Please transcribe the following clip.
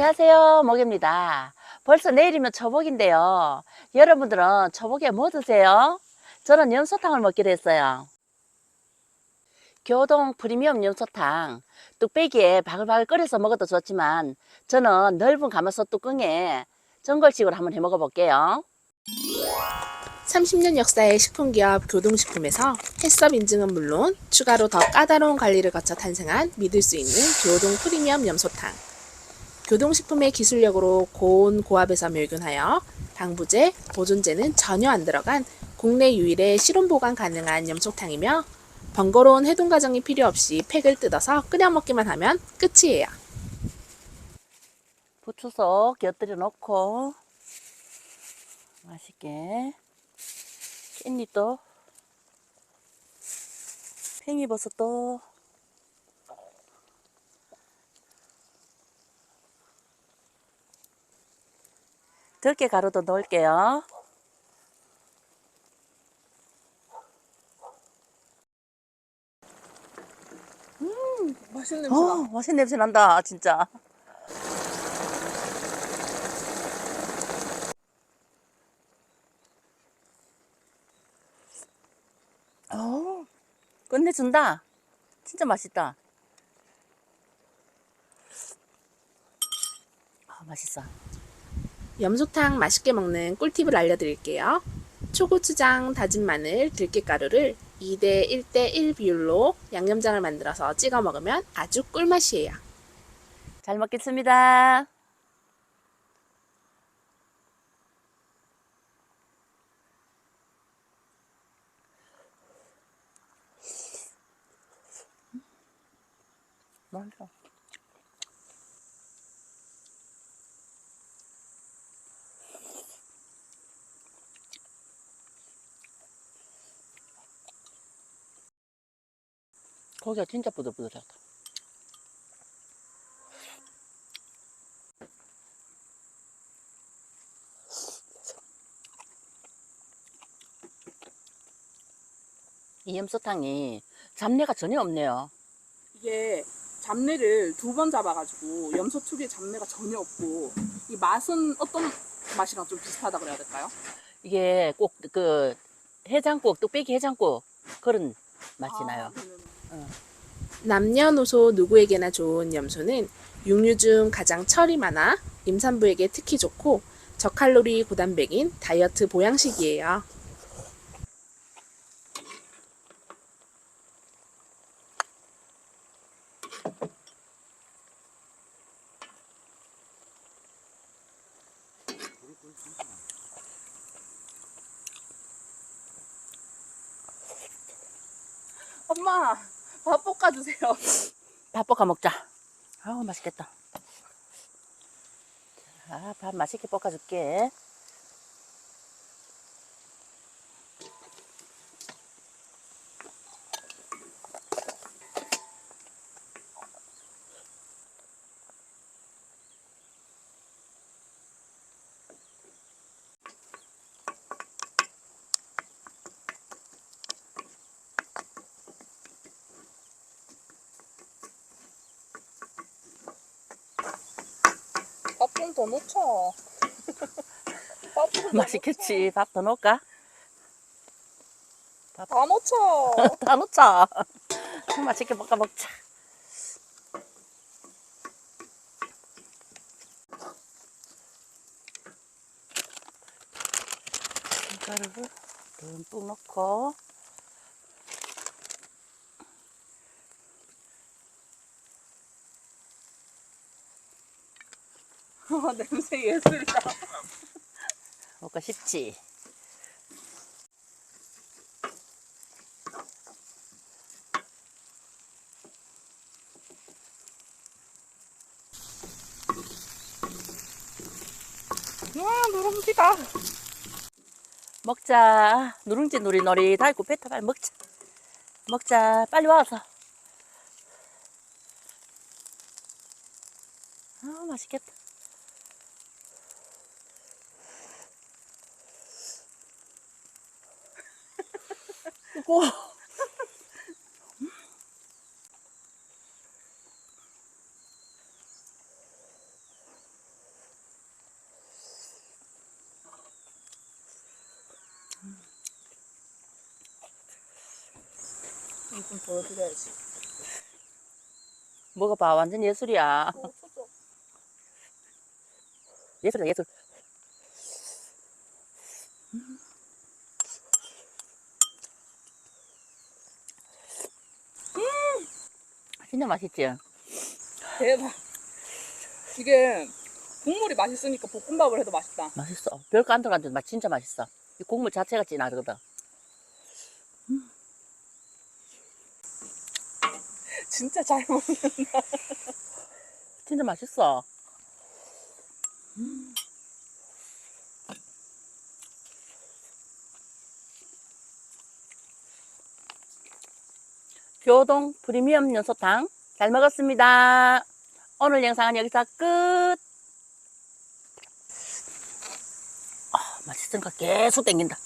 안녕하세요. 목입니다. 벌써 내일이면 초복인데요. 여러분들은 초복에 뭐 드세요? 저는 염소탕을 먹기로 했어요. 교동 프리미엄 염소탕. 뚝배기에 바글바글 끓여서 먹어도 좋지만 저는 넓은 가마솥 뚜껑에 전골식으로 한번 해 먹어 볼게요. 30년 역사의 식품기업 교동식품에서 햇섭 인증은 물론 추가로 더 까다로운 관리를 거쳐 탄생한 믿을 수 있는 교동 프리미엄 염소탕. 교동식품의 기술력으로 고온 고압에서 멸균하여 방부제, 보존제는 전혀 안 들어간 국내 유일의 실온 보관 가능한 염소탕이며 번거로운 해동 과정이 필요 없이 팩을 뜯어서 끓여 먹기만 하면 끝이에요. 부추속 곁들여 놓고 맛있게 깻잎도 팽이버섯도 들깨 가루도 넣을게요. 맛있는 어, 맛있는 냄새 난다, 진짜. 어, 끝내준다. 진짜 맛있다. 아, 맛있어. 염소탕 맛있게 먹는 꿀팁을 알려드릴게요. 초고추장, 다진 마늘, 들깨가루를 2대 1대 1 비율로 양념장을 만들어서 찍어 먹으면 아주 꿀맛이에요. 잘 먹겠습니다. 맛있어. 고기가 진짜 부들부들하다. 이 염소탕이 잡내가 전혀 없네요. 이게 잡내를 두 번 잡아가지고 염소 특유의 잡내가 전혀 없고 이 맛은 어떤 맛이랑 좀 비슷하다 그래야 될까요? 이게 꼭 그 해장국, 뚝배기 해장국 그런 맛이 나요. 네네네. 남녀노소 누구에게나 좋은 염소는 육류 중 가장 철이 많아 임산부에게 특히 좋고 저칼로리 고단백인 다이어트 보양식이에요. 엄마 밥 볶아주세요. 밥 볶아 먹자. 아우 맛있겠다. 자, 밥 맛있게 볶아줄게. 좀 더. 밥좀 맛있겠지. 밥 더 넣을까? 다 넣죠. 다 넣자. 맛있게 볶아 먹자. 김가루를 듬뿍 넣고 아, 냄새 예술이다. 먹고 싶지. 와 누룽지다. 먹자. 누룽지 누리 놀이 달고 배 타발 먹자. 먹자. 빨리 와서. 아 맛있겠다. 먹고 좀 보여드려야지. 먹어봐, 완전 예술이야. 예술이야, 예술. 진짜 맛있지? 대박. 이게 국물이 맛있으니까 볶음밥을 해도 맛있다. 맛있어. 별거 안 들어간데 맛 진짜 맛있어. 이 국물 자체가 진하거든. 진짜 잘 먹는. 진짜 맛있어. 교동 프리미엄 연소탕 잘 먹었습니다. 오늘 영상은 여기서 끝. 아, 맛있으니까 계속 땡긴다.